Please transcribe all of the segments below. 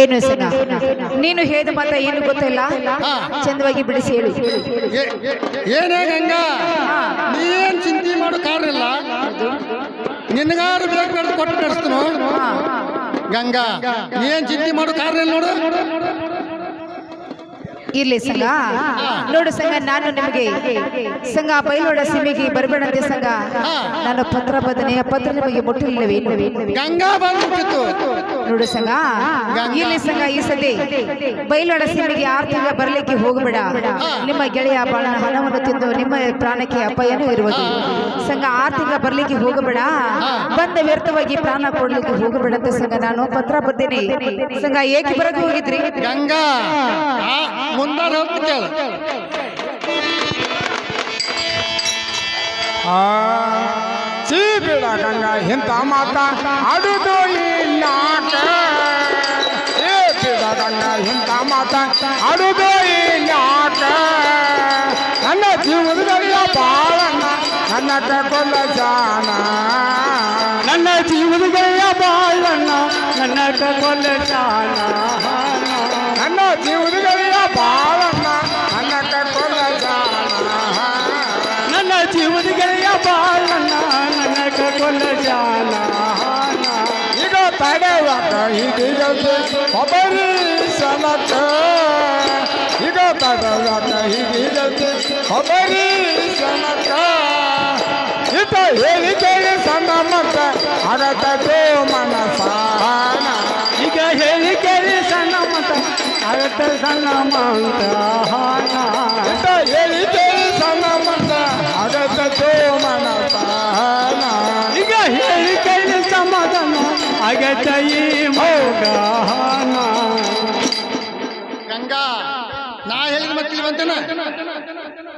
ಏನು ನೀನು ಹೇಳಿದ ಮಾತ್ರ ಏನು ಗೊತ್ತಿಲ್ಲ. ಚಂದವಾಗಿ ಬಿಡಿಸಿ ಹೇಳಿ. ಏನೇ ಗಂಗಾ ನೀನ್ ಚಿಂತೆ ಮಾಡೋ ಕಾರಣ ಇಲ್ಲ? ನಿನಗಾರು ಬೇಕು ಬೇಡ ಕೊಟ್ಟು ನಡೆಸ್ತು ಗಂಗಾ ನೀನ್ ಚಿಂತೆ ಮಾಡೋ ಕಾರಣ ಇಲ್ಲ ನೋಡು. ಇರ್ಲಿ ಸಂಘ ನೋಡು ಸಂಘ ನಾನು ನಿಮಗೆ ಸಂಘ ಬೈಲೋಡ ಸಿಮಿಗೆ ಬರಬೇಡಂತೆ ಸಂಘ ನಾನು ಪತ್ರ ಬದನೆ ಪತ್ರ ನಿಮಗೆ ಮುಟ್ಟಲಿಲ್ಲವೇನು ಗಂಗಾ ಬಂದ್ಬಿಟ್ಟಿತ್ತು. ನೋಡು ಸಂಘ ಇಲ್ಲಿ ಸಂಘ ಈ ಸತಿ. ಬೈಲೋಡ ಸಿಮಿಗೆ ಆರ್ಥಿಕ ತಿಂಗಳ ಬರಲಿಕ್ಕೆ ಹೋಗಬೇಡ. ನಿಮ್ಮ ಗೆಳೆಯ ಬಾಳನ ಹಣವನ್ನು ತಿಂದು ನಿಮ್ಮ ಪ್ರಾಣಕ್ಕೆ ಅಪಾಯನೂ ಇರುವುದು. ಸಂಘ ಆರ್ಥಿಕ ತಿಂಗಳ ಬರ್ಲಿಕ್ಕೆ ಹೋಗಬೇಡ. ಬಂದ ವ್ಯರ್ಥವಾಗಿ ಪ್ರಾಣ ಕೊಡ್ಲಿಕ್ಕೆ ಹೋಗಬೇಡಂತೆ ಸಂಘ ನಾನು ಪತ್ರ ಬರ್ತೀನಿ ಸಂಘ ಏಕೆ ಬರಕ್ಕೆ ಹೋಗಿದ್ರಿ? ಗಂಗಾ. ಮುಂದಾರ ಕೇಳು. ಚೀ ಬಿಡ ಗಂಗಾ, ಇಂಥ ಮಾತ ಆಡುದು ಇಲ್ಲಾಕ ಏ ಬಿಡ ಗಂಗಾ, ಇಂಥ ಮಾತ ಆಡುದು ಇಲ್ಲಾಕ ನನ್ನ ಜೀವನದಲ್ಲಿ ಬಾಳಣ್ಣ, ನನ್ನ ಕಗೊಲ್ಲ ಜಾನ. ನನ್ನ ಜೀವನದಲ್ಲಿ ಬಾಳಣ್ಣ, ನನ್ನ ಕಗೊಲ್ಲ ಜಾನ. ನನ್ನ ಕೊಲ್ಲ ಈಗ ತಡೆವಾಗ ಹಿಡಿಯದು ಒಬ್ಬರಿ ಸಲಕ ಈಗ ತಡೆವಾಗ ಹಿಡಿಯದು ಒಬ್ಬರಿ ಸಲಕ ಇತ ಹೇಳಿ ಕೇಳಿ ಸಣ್ಣ ಮಕ್ಕ ಅಗತೋ ಮನಸಾನ ಈಗ ಹೇಳಿ ಕೇಳಿ ಸಣ್ಣ ಮತ ಅಗತ ಸಣ್ಣ ಮಂತ ಇತ ಹೇಳಿ ಅಗತ ಈ ಮೌಗಾನ ಗಂಗಾ ನಾ ಹೇಳಿದ ಮಕ್ಕಳು ಬಂತೇನ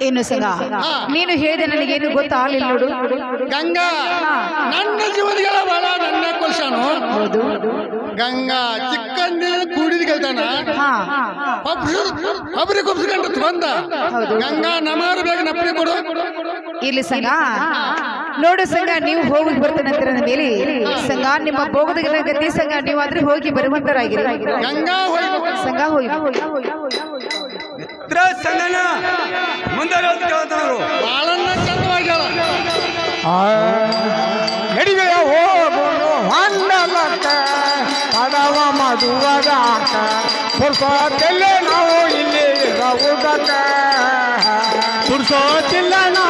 ಏನು ಸಂಘ ನೀನು ಹೇಳಿದೆ ನನಗೇನು ಗೊತ್ತಾಗಲಿಲ್ಲ ನೋಡು. ಗಂಗಾ ನನ್ನ ಜೀವನಗಳ ಬಾಳ ನನ್ನ ಕೊಲ್ಸಾನು. ಹೌದು. ಗಂಗಾ ಚಿಕ್ಕಂದಿನ ಕೂಡಿದ ಗೆಲ್ತಾನ? ಹಾ. ಒಬ್ರಿಗೆ ಒಬ್ಸ್ಕೊಂಡ್ರೆ ಬಂದ. ಗಂಗಾ ನಮಾರು ಬೇಗ ನಪ್ಪನೆ ಕೊಡು ಇಲ್ಲಿ ಸಂಘ ನೋಡು ಸಂಘ ನೀವು ಹೋಗಿ ಅಂತ ನನ್ನ ಮೇಲೆ. ಸಂಘ ನಿಮ್ಮ ಭೋಗದ ಗತಿ ಸಂಘ ನೀವಾದ್ರೆ ಹೋಗಿ ಬರುವಂತರಾಗಿರಿ. ಗಂಗಾ ಹೋಗಿ ಸಂಘ ಹೋಗಿ ಸಂಗನ ಮುಂದೆ ಕಡವ ಮದುವದಾಕ ಪುರ್ಸೋತಿಲ್ಲ ನಾವು ಇಲ್ಲಿ ಇರುವುದಕ್ಕ ಪುರ್ಸೋತಿಲ್ಲ ನಾವು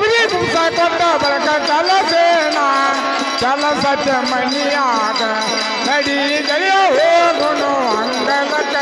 ಒಬ್ಬರಿ ಪುಂಸ ಕೊಟ್ಟ ಬರಕ ಕಲಸೇನ ಸತ್ಯ ಮನಿಯಾಗ ನಡಿ ಜಯ ಹೋಗುನು ಅಂಗಲಕ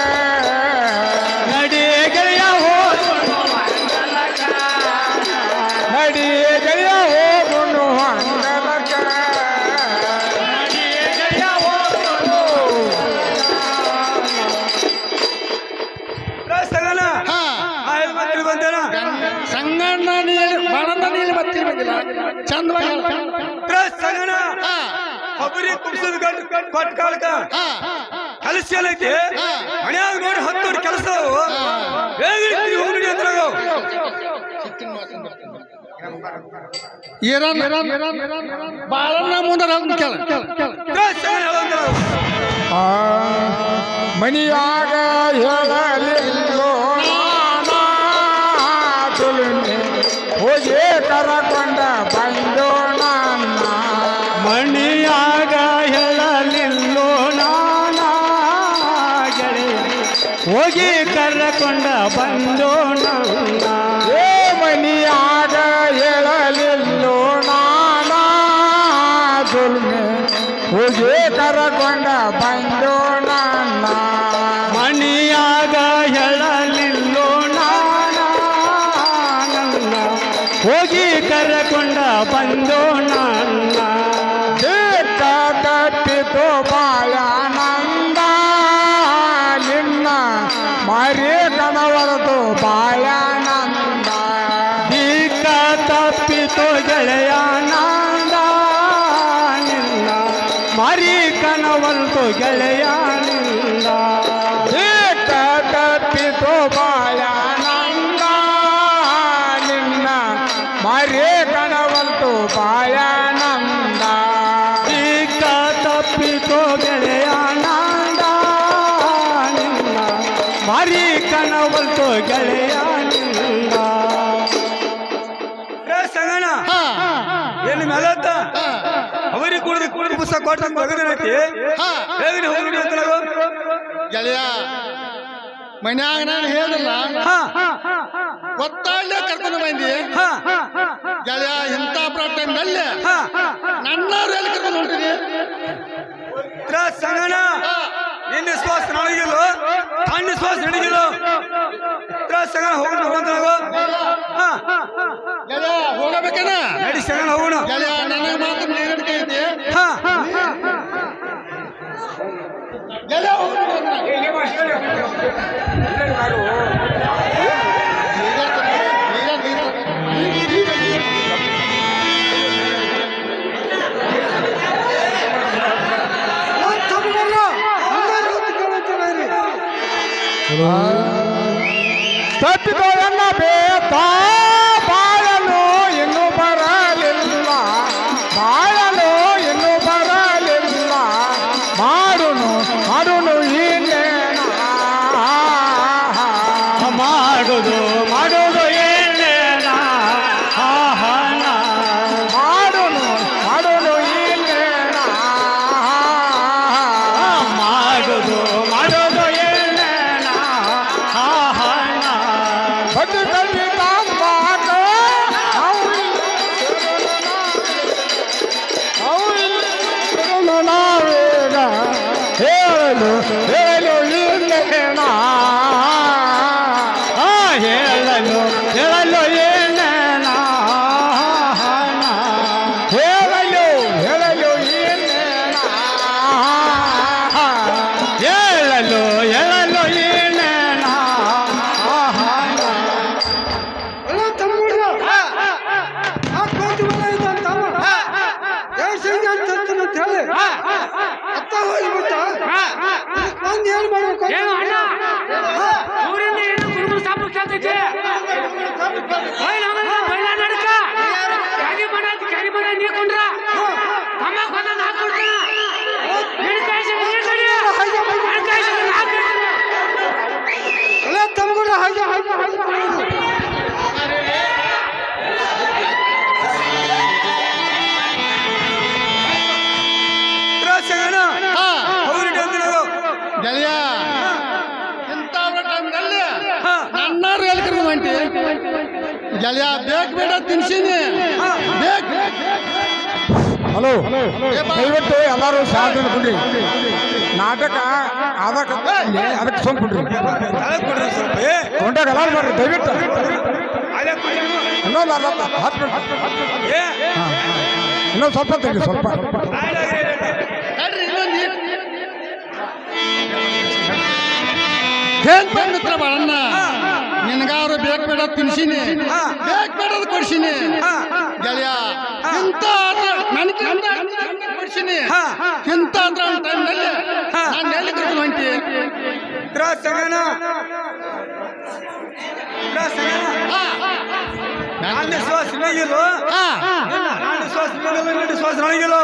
ಒಬ್ಬರಿ ಕುಡ್ಸದ ಕೊಟ್ಟ ಕಾಲಕ ಹಾ. ಕೆಲಸ ಏನೈತಿ. ಮನ್ಯಾಗ ನೋಡಿ ಹತ್ತು ನೋಡಿ ಕೆಲಸ ಬಾಳನ್ನ ಆ ಮನಿಯಾಗ ಹೇಳಲಿಲ್ಲೋ ಹೋಗಿ ಕರಕೊಂಡ ಬಂದೋ ನನ್ನ ಏ ಮನಿಯಾಗ ಹೇಳಲಿಲ್ಲೋ ನಾನ. ದುಲ್ಮೆ ಹೋಗಿ ಕರಕೊಂಡ ಬಂದೋ ನನ್ನ. ಹೇಳಲಿಲ್ಲೋ ನಾನ. ಹೋಗಿ ಕರಕೊಂಡ ಬಂದೋ ಸಂಗಣ ಹಾ. ಎಲ್ಲಿ ಮೇಲತ್ತ? ಹಾ. ಅವರಿಗೆ ಕುಡಿದು ಕುಡಿದು ಪುಸ್ತಕ ಕೊಟ್ಟು ಬಗದನೈತಿ ಹಾ. ಹೇಗೆ ಗೆಳೆಯ ಮನ್ಯಾಗ ನಾನು ಹೇಳಿಲ್ಲ. ಹಾ. ಒತ್ತಾಳೆ ಕರ್ಕೊಂಡು ಬಂದಿ. ಹಾ. ಗೆಳೆಯ ಇಂಥ ಟೈಮ್ನಲ್ಲಿ ಹಾ. ನನ್ನವ್ರು ಎಲ್ಲಿ ಕರ್ಕೊಂಡು ಹೊಂಟಿರಿ ಇದ್ರ ಸಂಗಣ ನಿನ್ನ ಶ್ವಾಸ ನನಗಿಲ್ಲ. ನನ್ನ ಶ್ವಾಸ ನನಗಿಲ್ಲ. ಸಂಗಣ ಹೋಗೋಣ ಹೋಗೋಣ ನಾವು. ಹಾ. ಹೋಗಬೇಕೇನ? ನಡಿ ಸಂಗಣ ಹೋಗೋಣ. ನನಗೆ ಮಾತ್ರ ನೀರಿಡ್ಕೆ ಐತಿ ಹಾ. ಹೋಗ್ಬಿಡು. ಹೇಳಲು ಹೇಳಲು. ಗೆಳೆಯ ಬೇಕು ಬೇಡ ತಿನ್ಸಿನಿ. ಬೇಕು. ಹಲೋ ದಯವಿಟ್ಟು ಎಲ್ಲರೂ ಸಾಧನ ಕೊಡ್ರಿ ನಾಟಕ ಅದಕ್ಕೆ ಅದಕ್ಕೆ ಸುಮ್ ಕೊಡ್ರಿ. ಕೊಂಡಾಗ ಎಲ್ಲರೂ ಬರ್ರಿ ದಯವಿಟ್ಟು. ಅಲ್ಲೇ. ಇನ್ನೊಂದು ಅರ್ಧ ಹತ್ತು ಇನ್ನೊಂದು ಸ್ವಲ್ಪ ತೆಗಿ ಸ್ವಲ್ಪ. ಏನ್ ಏನ್ ಮಿತ್ರ ಬಾಳಣ್ಣ? ನಿನಗಾರು ಬೇಕ್ ಬೇಡ ತಿನ್ಸಿನಿ. ಹಾ. ಬೇಕು ಬೇಡದ್ ಕೊಡ್ಸೀನಿ. ಹಾ. ಗೆಳೆಯ ಇಂತ ನನಗೆ ಕೊಡ್ಸೀನಿ. ಹಾ. ಇಂಥ ಟೈಮ್ನಲ್ಲಿ ಹಾ. ನಾನು ಎಲ್ಲಿ ಕರ್ಕೊಂಡು ಹೊಂಟಿ. ನನ್ನ ಶ್ವಾಸ ನನಗಿಲ್ಲ ಹಾ. ನನ್ನ ಶ್ವಾಸ ನನಗಿಲ್ಲ ನಿನ್ನ ಶ್ವಾಸ ನನಗಿಲ್ಲ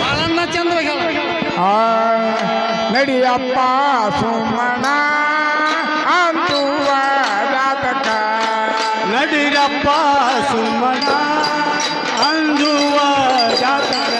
ಬಾಳಣ್ಣ ನಡಿಯಪ್ಪ ಸುಮ್ಮನ ನಡಿರಪ್ಪ ಸುಮ್ಮನ ಅಂದುವ ಜಾತಕ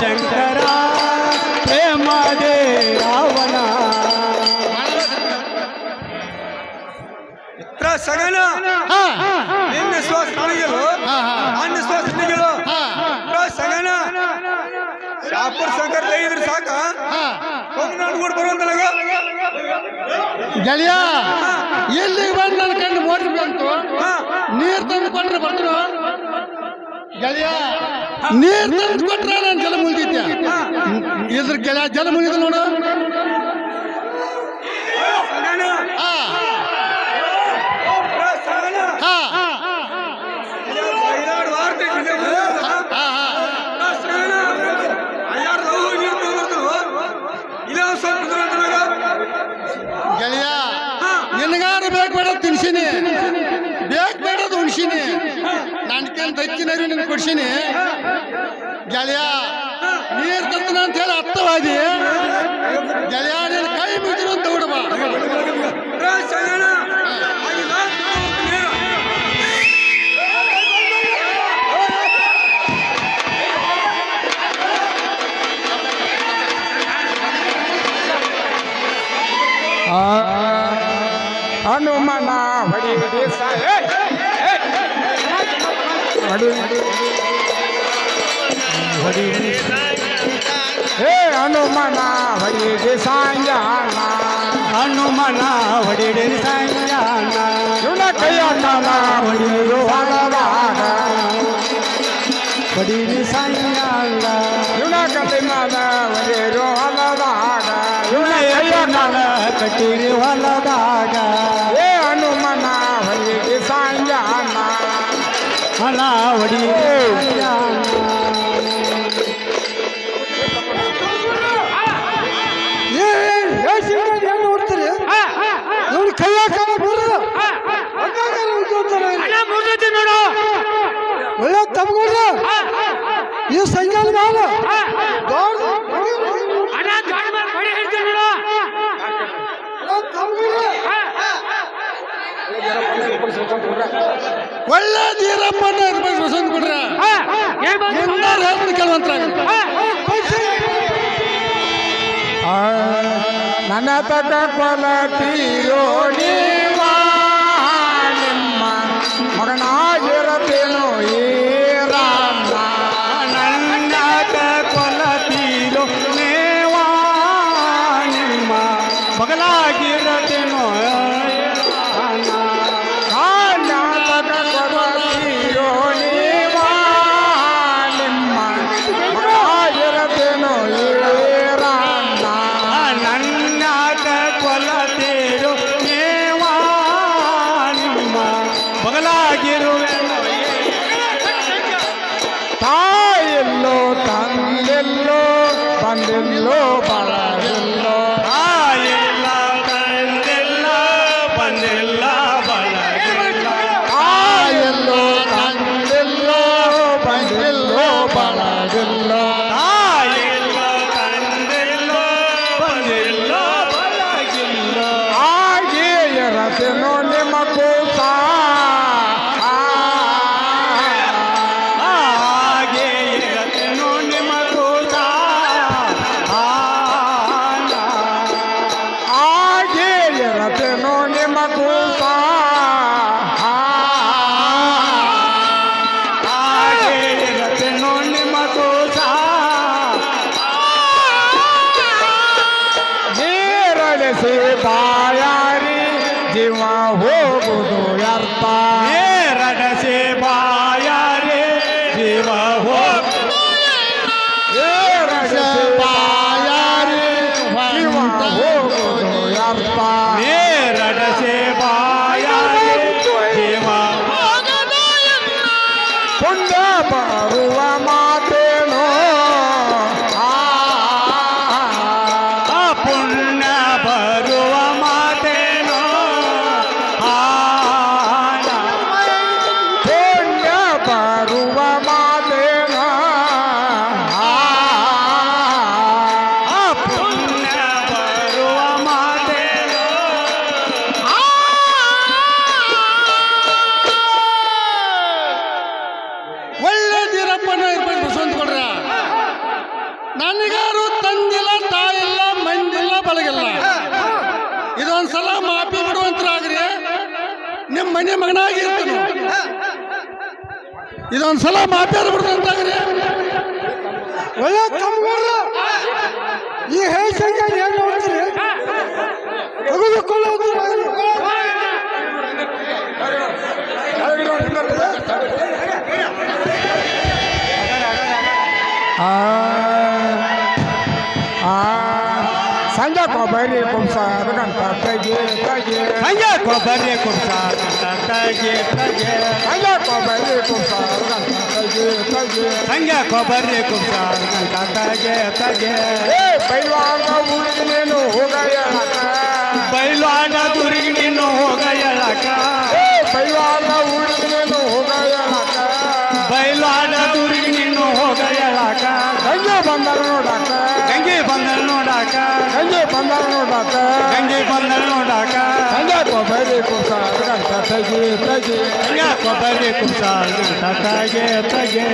ಶಂಕರ ಪ್ರೇಮದೇ ರಾವಣ. ಸಗನ ನಿನ್ನ ಶ್ವಾಸ ನನಗಿಲು ಅನ್ನ ಶ್ವಾಸ ನಿಗಿಲು ಸಗನ ಶಾಪುರ್ ಶಂಕರ್ ಇದ್ರೆ ಸಾಕ? ಕೊಂಗ್ನಾಡು ಕೂಡ ಬರುವಂತಲಗ ಗೆಳೆಯ ಎಲ್ಲಿಗೆ ಬಂದು ನನ್ನ ಕಣ್ಣು ಮೋಟ್ರ್ ಬಂತು? ನೀರು ತಂದು ಕೊಟ್ಟರೆ ಬರ್ತು ಗೆಳೆಯ ನೀರ್ ತಂದು ಕೊಟ್ಟರೆ ನಾನು ಜಲ ಮುಗಿದ್ಯ ಇದ್ರ ಕೆಲ ಜಲ ಮುಗಿದ ನೋಡು. ಗೆಳೆಯ, ನಿನ್ಗಾರು ಬೇಕು ಬೇಡ, ತಿನ್ಸಿನಿ. ನಾನು ದಕ್ಕಿನರಿ ನಿನ್ ಕೊಡ್ಸೀನಿ. ಗೆಳೆಯ, ನೀರ್ ತರ್ತನ ಅಂತ ಹೇಳಿ ಅರ್ಥವಾದಿ ಗೆಳೆಯ, ನೀನ್ ಕೈ ಮುಗಿದ್ರು ಅಂತ ಹುಡುಗ. ಹನುಮನ ಹೊಡಿ ಸಾಯ ಹೇ ಹನುಮನ ಹೊಡಿಗೆ ಸಾಂಜಾನ ಹನುಮನ ಹೊಡಿಗೆ ಸಾಂಜಾನ ಇವನ ಕೈಯಣ್ಣನ ಹೊಡಿಯು ಹಣವಾಗ ಹೊಡಿಗೆ ಸಾಂಜಾನ ಇವನ ಕಲ್ಲಿಮನ ಹೊಡೆಯರು ಹೊಲದಾಗ ಇವನ ಎಲ್ಲಣ್ಣನ ಕಟ್ಟಿರಿ ಹೊಲದಾಗ ಮಾಡಿ. ಒಳ್ಳೆ ತಮ್ಗಳ್ರ ಈ ಸಂಜಾನ ಒಳ್ಳೆ ನೀರಪ್ಪನ ಬಸವಂತ ಬಿಡ್ರ ಎಲ್ಲರೂ ಹೇಳ್ತೀನಿ ಕೆಲವಂತರ ನನ್ನ ತಟ ಕೊಲ ಪಿಯೋಣಿ ಎಲ್ಲ ಮಾತಾಡ್ಬಿಡ್ರಿ ಒಳ್ಳೆ ಕಮ್ಮಿಲ್ಲ ಈ ಹೇಸಂಗೆ ಏನು ನೋಡ್ತೀರಿ? ತೆಗೆದುಕೊಳ್ಳೋದು ಸಂಜೆ ಕೊಬ್ಬರಿ ಕುಂಸ ಅದಕ್ಕಂತ ತಗೆ ತಗೆ ಸಂಜೆ ಕೊಬ್ಬರಿ ಕುಂಸ ತಗೆ ತಗೆ ಸಂಜೆ ಕೊಬ್ಬರಿ ಕುಂಸ ಅದಕ್ಕಂತ ಕುಂಸಾರ ಗಂಟ ತೆಗೆ ತೆಗೆ ಸಂಜೆ ಕೊಬ್ಬರಿ ಕುಂಸಾರ ಗಂಟ ತಗೆ ತಗೆ ಏ ಬೈವಾಗ ಹುಡುಗಿ ನೀನು ಹೋಗ ಹೇಳಕ ಬೈಲಾಡ ದುರ್ಗಿ ನೀನು ಹೋಗ ಎಳಕ ಏ ಬೈವಾಗ ಹುಡುಗಿ ನೀನು ಹೋಗ ಹೇಳಕ ಬೈಲಾಡ ದುರ್ಗಿ ನೀನು ಹೋಗ ಎಳಕ ಸಂಜೆ ಬಂದರ ನೋಡಾಕ ಗಂಗೆ ಬಂದಲ್ ನೋಡಾಕ ಸಂಜೆ ಬಂದರ ನೋಡಾಕ ಗಂಗೆ ಬಂದಲ್ ನೋಡಾಕ ಸಂಜೆ ಕೊಬ್ಬರಿ ಕುಂಸಾರ ಗಂಟ ತೆಗೆ ತೆಗೆ ಕೊಬ್ಬರಿ ಕುಂಸಾರ ಗಂಟ ತಗೆ ತಗೆ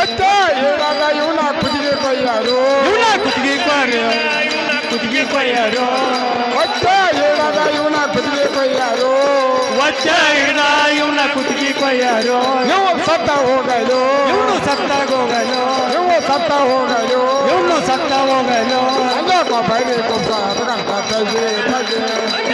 ಒಟ್ಟ ಏನಾಗ ಇವನ ಕುದಿಗೆ ಕೊಯ್ಯಾರು ಇವನ ಕುತ್ತಿಗೆ ಕೊಯ್ಯಾರು ಕುತ್ತಿಗೆ ಕೊಯ್ಯಾರು ಒಟ್ಟ ಏನಾಗ ಇವನ ಇವನ ಕುತ್ತಿಗೆ ಕೊಯ್ಯಾರು? ನೀವು ಸತ್ತ ಹೋಗಲು. ಇವನು ಸತ್ತಾಗ ಹೋಗಲು. ನೀವು ಸತ್ತ ಹೋಗಲು. ಇವನು ಸತ್ತ ಹೋಗಲು. ಸಂಜೆ ಕೊಬ್ಬರಿ ಕುಂಸಾರ ಗಂಟ ತೆಗೆ ತೆಗೆ.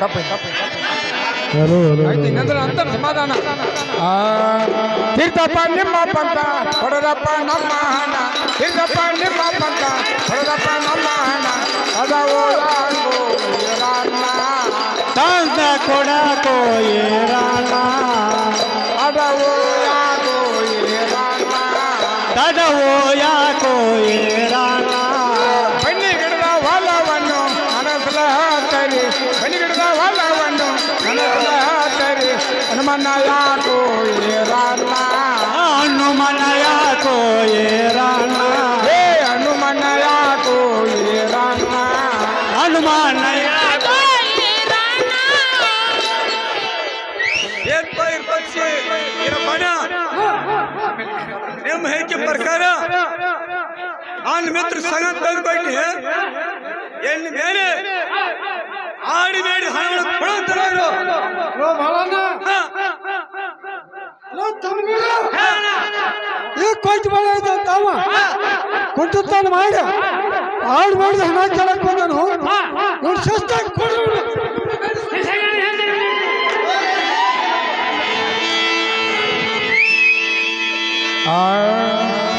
ತಪ್ಪಿ ತಪ್ಪಿ. ಸಮಾಧಾನ ಆ, ತೀರ್ಥಪ್ಪ ನಿಮ್ಮ ಪಂತ ಹೊಡೆದಪ್ಪ ನಮ್ಮ ಹಣ ತೀರ್ಥಪ್ಪ ನಿಮ್ಮ ಪಂತ ಹೊಡೆದಪ್ಪ ನಮ್ಮ ಹಣ ಅದವೋ ಯಾರು ಇರಲ್ಲ. ತಂದ ಕೊಡಕೋ ಏರಾಣ ಅದವೋ ಯಾರು ಇರಲ್ಲ. ತಡವೋ ಯಾಕೋ ಏರಾಣ ಬನ್ನಿ ಗಿಡದ ಹೊಲವನ್ನು ನನಸಲ ತರಿ ಬನ್ನಿ ಗಿಡದ ಹೊಲವನ್ನು ನನಸಲ ತರಿ ಹನುಮನ್ನ ಯಾಕೋ ಇರಲ್ಲ ಹನುಮನ ಯಾಕೋ ಏರಾಣ ಏ ಹನುಮನ್ನ ಯಾಕೋ ಇರಲ್ಲ ಹನುಮಾನ ಯಾಕೋ ಏನ್ ಪೈರ್ ಪಕ್ಷಿ ಇರಪ್ಪನ ನಿಮ್ಮ ಹೇಳಿಕೆ ಪ್ರಕಾರ ನಾನು ಮಿತ್ರ ಸಂಘ ತಂದ್ಕೊಟ್ಟಿ ಎಲ್ಲಿ ಬೇರೆ ಆಡಿ ಬೇಡಿ ಹಣ ಕೊಡುತ್ತಾರೆ ಈ ಕೊಯ್ತು ಬೇಡ ಇದೆ ತಾವ. ಕುಂಟುತ್ತಾನ ಮಾಡಿ. ಹಾಡು ಮಾಡಿದ ಹಣ ಕೇಳಕ್ ಬಂದನು. ನೋಡಿ ಶಿಸ್ತಾಗಿ ಕೊಡು.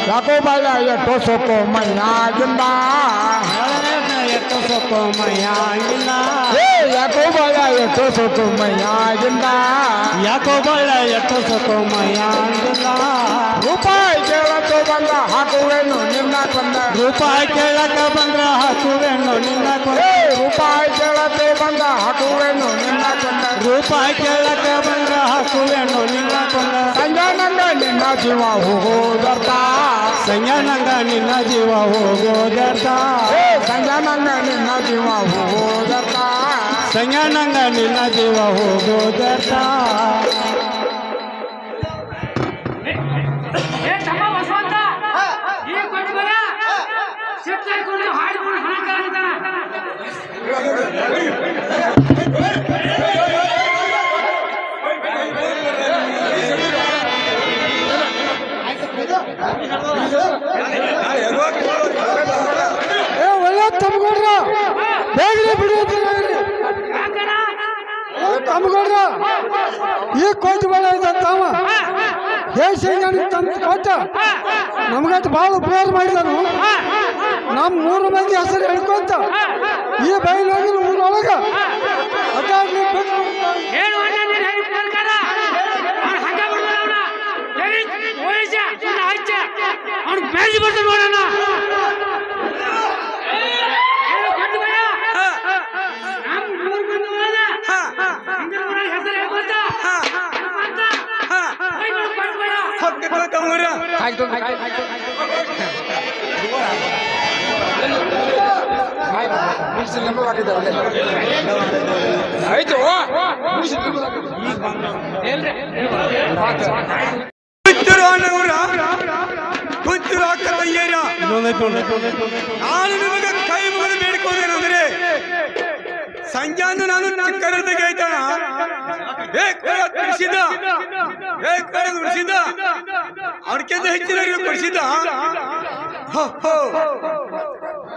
ಯಾಕೋ ಬಾಳ ಎಷ್ಟೋ ಸೊಪ್ಪು ಮಯ್ಯಾಗಿಂದ ಎತ್ತು ಸೊಪ್ಪು ಮಯ್ಯಾಗಿಂದ ಯಾಕೋ ಬಾಳ ಎಷ್ಟೋ ಸೊಪ್ಪು ಮೈಯಾಗಿಂದ ಯಾಕೋ ಬಾಳ ಎತ್ತು ಸೊಪ್ಪು ಮೈಯಾಗಿಲ್ಲ ರೂಪಾಯಿ ಕೇಳತ್ತು ಬಂದ ಹಾಕುವೆನು ನಿನ್ನ ಕೊಂದ. ರೂಪಾಯಿ ಕೇಳಕ ಬಂದ್ರ ಹಾಕುವೆನು ನಿನ್ನ ಕೊಂದ. ರೂಪಾಯಿ ಕೇಳತ್ತು ಬಂದ ಹಾಕುವೆನು ನಿನ್ನ ಕೊಂದ. ರೂಪಾಯಿ ಕೇಳಕ ಬಂದ್ರ ಹಾಕುವೆನು ನಿನ್ನ ಕೊಂದ. ಸಂಜಾನಂದ ನಿನ್ನ ಜೀವ ಹೋಗೋದರ್ಥ. ಸಂಜಾನಂದ ನಿನ್ನ ಜೀವ ಹೋಗೋದರ್ಥ. ಸಂಜಾನಂದ ಸಂಜೆ ನಿನ್ನ ಜೀವ ಹೋಗೋದರ್ಥ. ಸಂಜೆ ನಂಗ ನಿನ್ನ ಜೀವ ಹೋಗೋದರ್ಥ ಬೇಗ ತಮ್ಮ ತಮ್ಗೊಡ್ರ ಈ ಕೋಟಿ ಬೇಡ ತಾವ. ದೇಶ ತಂದು ಕೊಟ್ಟ. ನಮ್ಗಂತ ಭಾಳ ಉಪಯೋಗ ಮಾಡಿದನು. ನಮ್ಮ ಮೂರು ಮಂದಿ ಹೆಸರು ಹೇಳ್ಕೊಂತ. ಈ ಬಯಲಾಗಿನ ಊರೊಳಗ ಬಿಡ್ಬೇಡ ಅವ್ನ ಹೇಳಿ ಓಯಿಸ ಸುಮ್ಮನೆ ಹಚ್ಚ ಅವ್ನು ಬೆಳೆಸಿ ಬರ್ತಾನೆ ನೋಡಣ್ಣ ಏನು ಕೊಟ್ಟು ಬೇಡ ನಮ್ಮ ಊರ್ ಬಂದು ಹೋದ ಹಿಂದಿನ ಊರಾಗ ಹೆಸರು ಹೇಳ್ಕೊಂತ ಹೇಳ್ಕೊಂತ ಹೋಯ್ ನೋಡು, ಕೊಟ್ಟು ಬೇಡ. ಹಕ್ಕದ ತಮ್ಮರ ಆಯ್ತು ಆಯ್ತು ಆಯ್ತು ಆಯ್ತು ಹುಚ್ಚರು ಅಣ್ಣವ್ರ ಹುಚ್ಚರು ಅಕ್ಕ ತಂಗಿಯರ ನಾನು ನಿಮಗೆ ಕೈ ಮುಗಿದು ಬೇಡಿಕೊಂಡೇನೆಂದ್ರೆ ಸಂಜಾನು ನಾನು ಚಿಕ್ಕರಿದ್ದಾಗ ಬೇಕಾದ ಕೊಡಿಸಿದ ಅವ್ರಿಗಿಂತ ಹೆಚ್ಚಿನ ಕೊಡಿಸಿದ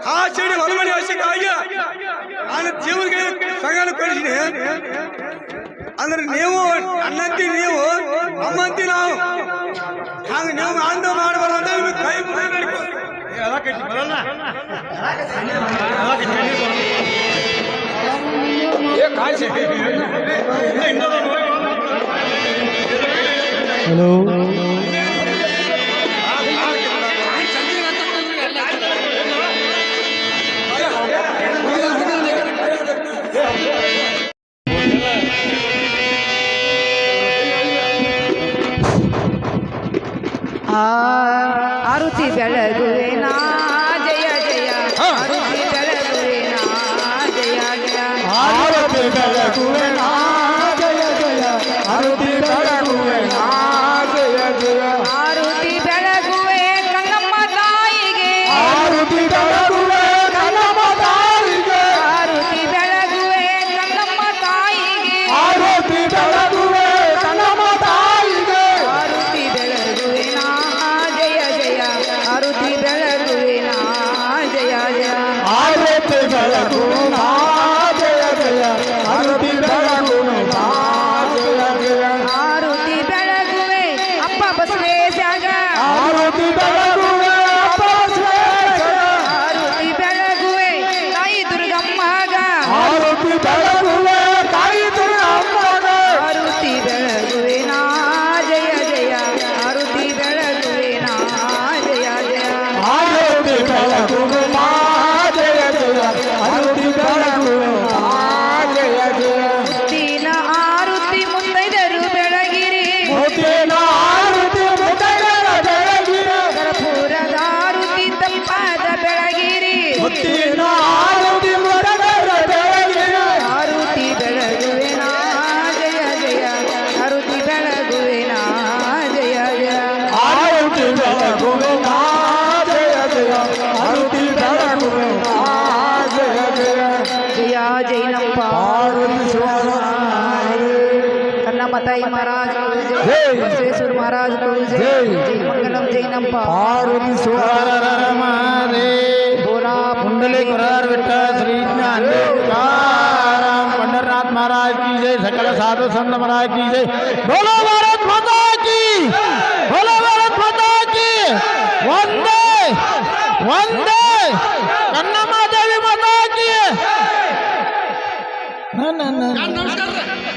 ಆ ಚಡಿ ಹೊಲಮನೆ ಅವಶ್ಯಕವಾಗಿ ನಾನು ಜೀವನಿಗೆ ಸಂಗಾನ ಕೊಡಿಸಿದೆ. ಅಂದ್ರೆ ನೀವು ಅಣ್ಣಂತಿ ನೀವು ಅಮ್ಮಂತಿ ನಾವು. ಹಂಗ ನೀವು ಆಂದ ಮಾಡಬಾರ್ದು ಕೈ ಮುಗಿದು ಆ ಆರುತಿ ಬೆಳಗುವೆನಾ ಜಯ ಕನ್ನಮ್ಮ ತಾಯಿ ಮಹಾರಾಜ್ ಕೋ ಜೈ. ಜೈ. ಬಸವೇಶ್ವರ ಮಹಾರಾಜ್ ಕೋ ಜೈ. ಜೈ. ಜೈ ಮಂಗಲಂ ಜೈನಪ್ಪ पार्वती सुहारे बोला कुंडली कुरार विठ्ठल श्री ज्ञान तुकाराम पंढरनाथ महाराज की जय सकल साधु संत महाराज की जय बोलो भारत माता की बोलो भारत माता की वंदे वंदे कन्नम्मा देवी माता की न न न ನಮಸ್ಕಾರ